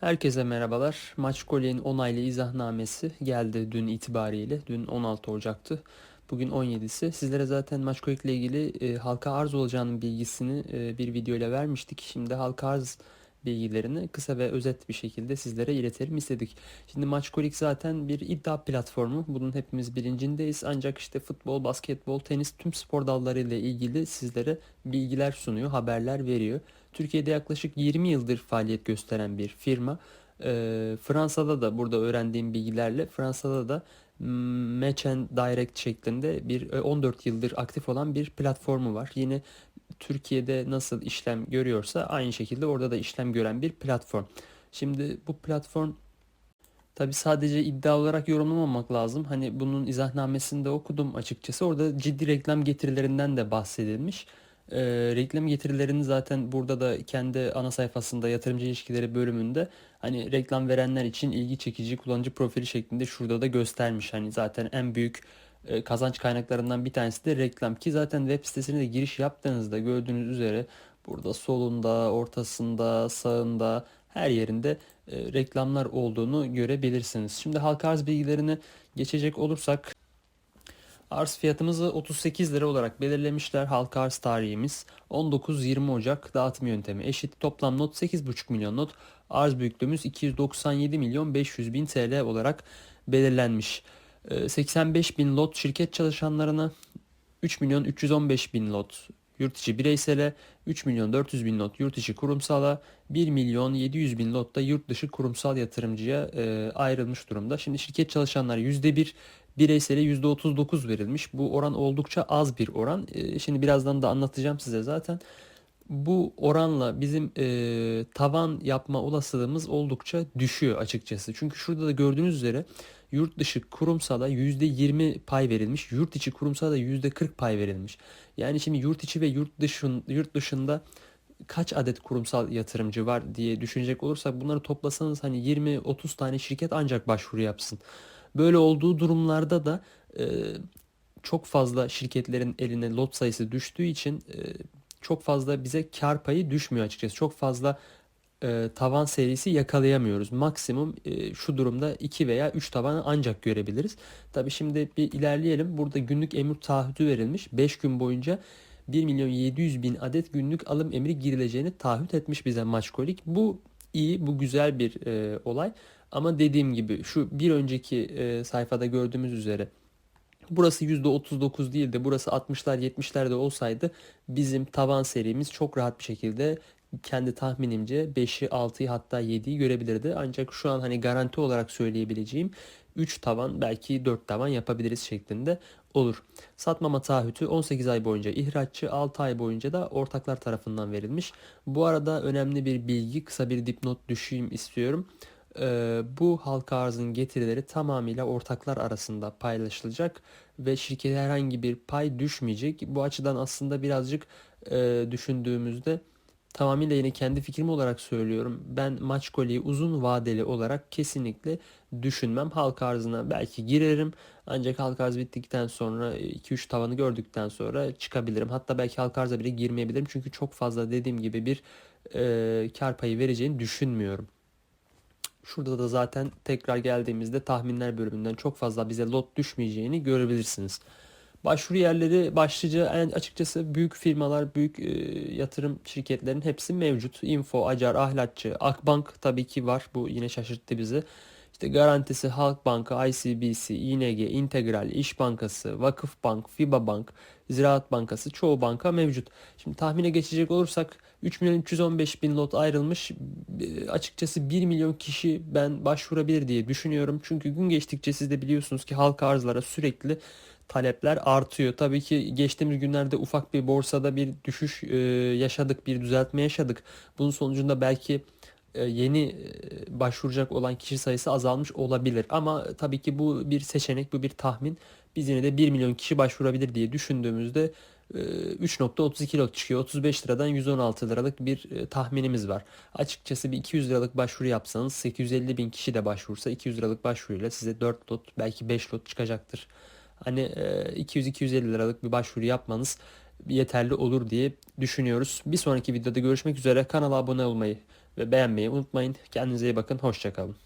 Herkese merhabalar. Maç Kolye'nin onaylı izahnamesi geldi dün itibariyle. Dün 16 Ocak'tı. Bugün 17'si. Sizlere zaten Maç ile ilgili e, halka arz olacağının bilgisini e, bir video ile vermiştik. Şimdi halka arz bilgilerini kısa ve özet bir şekilde sizlere iletelim istedik. Şimdi Maçkolik zaten bir iddia platformu. Bunun hepimiz bilincindeyiz. Ancak işte futbol, basketbol, tenis tüm spor dalları ile ilgili sizlere bilgiler sunuyor, haberler veriyor. Türkiye'de yaklaşık 20 yıldır faaliyet gösteren bir firma. E, Fransa'da da burada öğrendiğim bilgilerle Fransa'da da Match and Direct şeklinde bir 14 yıldır aktif olan bir platformu var. Yine Türkiye'de nasıl işlem görüyorsa aynı şekilde orada da işlem gören bir platform. Şimdi bu platform Tabi sadece iddia olarak yorumlamamak lazım. Hani bunun izahnamesinde okudum açıkçası. Orada ciddi reklam getirilerinden de bahsedilmiş. E, reklam getirilerini zaten burada da kendi ana sayfasında yatırımcı ilişkileri bölümünde hani reklam verenler için ilgi çekici kullanıcı profili şeklinde şurada da göstermiş. Hani zaten en büyük kazanç kaynaklarından bir tanesi de reklam ki zaten web sitesine de giriş yaptığınızda gördüğünüz üzere burada solunda, ortasında, sağında her yerinde e, reklamlar olduğunu görebilirsiniz. Şimdi halka arz bilgilerine geçecek olursak Arz fiyatımızı 38 lira olarak belirlemişler. Halka arz tarihimiz 19-20 Ocak dağıtım yöntemi eşit. Toplam not 8,5 milyon not. Arz büyüklüğümüz 297 milyon 500 bin TL olarak belirlenmiş. 85 ee, bin lot şirket çalışanlarına 3 milyon 315 bin lot yurt içi bireysele 3 milyon 400 bin lot yurt içi kurumsala 1 milyon 700 bin lot da yurt dışı kurumsal yatırımcıya e, ayrılmış durumda. Şimdi şirket çalışanlar %1 bireysele %39 verilmiş. Bu oran oldukça az bir oran. E, şimdi birazdan da anlatacağım size zaten. Bu oranla bizim e, tavan yapma olasılığımız oldukça düşüyor açıkçası. Çünkü şurada da gördüğünüz üzere yurt dışı kurumsala %20 pay verilmiş. Yurt içi kurumsala da %40 pay verilmiş. Yani şimdi yurt içi ve yurt dışın, yurt dışında kaç adet kurumsal yatırımcı var diye düşünecek olursak bunları toplasanız hani 20-30 tane şirket ancak başvuru yapsın. Böyle olduğu durumlarda da e, çok fazla şirketlerin eline lot sayısı düştüğü için e, çok fazla bize kar payı düşmüyor açıkçası. Çok fazla e, tavan serisi yakalayamıyoruz. Maksimum e, şu durumda 2 veya 3 tavanı ancak görebiliriz. Tabi şimdi bir ilerleyelim. Burada günlük emir taahhütü verilmiş. 5 gün boyunca 1 milyon 700 bin adet günlük alım emri girileceğini taahhüt etmiş bize Maçkolik. Bu iyi, bu güzel bir e, olay. Ama dediğim gibi şu bir önceki e, sayfada gördüğümüz üzere burası %39 değil de burası 60'lar 70'lerde olsaydı bizim tavan serimiz çok rahat bir şekilde kendi tahminimce 5'i 6'yı hatta 7'yi görebilirdi. Ancak şu an hani garanti olarak söyleyebileceğim 3 tavan belki 4 tavan yapabiliriz şeklinde olur. Satmama taahhütü 18 ay boyunca ihraççı 6 ay boyunca da ortaklar tarafından verilmiş. Bu arada önemli bir bilgi kısa bir dipnot düşeyim istiyorum. Ee, bu halka arzın getirileri tamamıyla ortaklar arasında paylaşılacak ve şirkete herhangi bir pay düşmeyecek. Bu açıdan aslında birazcık e, düşündüğümüzde tamamıyla yine kendi fikrim olarak söylüyorum. Ben maç kolyeyi uzun vadeli olarak kesinlikle düşünmem. Halka arzına belki girerim. Ancak halka arz bittikten sonra 2-3 tavanı gördükten sonra çıkabilirim. Hatta belki halka arza bile girmeyebilirim. Çünkü çok fazla dediğim gibi bir e, kar payı vereceğini düşünmüyorum. Şurada da zaten tekrar geldiğimizde tahminler bölümünden çok fazla bize lot düşmeyeceğini görebilirsiniz. Başvuru yerleri başlıca en açıkçası büyük firmalar, büyük e, yatırım şirketlerin hepsi mevcut. Info, Acar, Ahlatçı, Akbank tabii ki var. Bu yine şaşırttı bizi. İşte garantisi Halkbank, ICBC, ING, Integral, İş Bankası, Vakıf Bank, FIBA Bank, Ziraat Bankası çoğu banka mevcut. Şimdi tahmine geçecek olursak 3 milyon 315 bin lot ayrılmış. E, açıkçası 1 milyon kişi ben başvurabilir diye düşünüyorum. Çünkü gün geçtikçe siz de biliyorsunuz ki halka arzlara sürekli talepler artıyor. Tabii ki geçtiğimiz günlerde ufak bir borsada bir düşüş e, yaşadık, bir düzeltme yaşadık. Bunun sonucunda belki yeni e, başvuracak olan kişi sayısı azalmış olabilir. Ama tabii ki bu bir seçenek, bu bir tahmin. Biz yine de 1 milyon kişi başvurabilir diye düşündüğümüzde 3.32 lot çıkıyor. 35 liradan 116 liralık bir tahminimiz var. Açıkçası bir 200 liralık başvuru yapsanız 850 bin kişi de başvursa 200 liralık başvuruyla size 4 lot belki 5 lot çıkacaktır. Hani 200-250 liralık bir başvuru yapmanız yeterli olur diye düşünüyoruz. Bir sonraki videoda görüşmek üzere. Kanala abone olmayı ve beğenmeyi unutmayın. Kendinize iyi bakın. Hoşçakalın.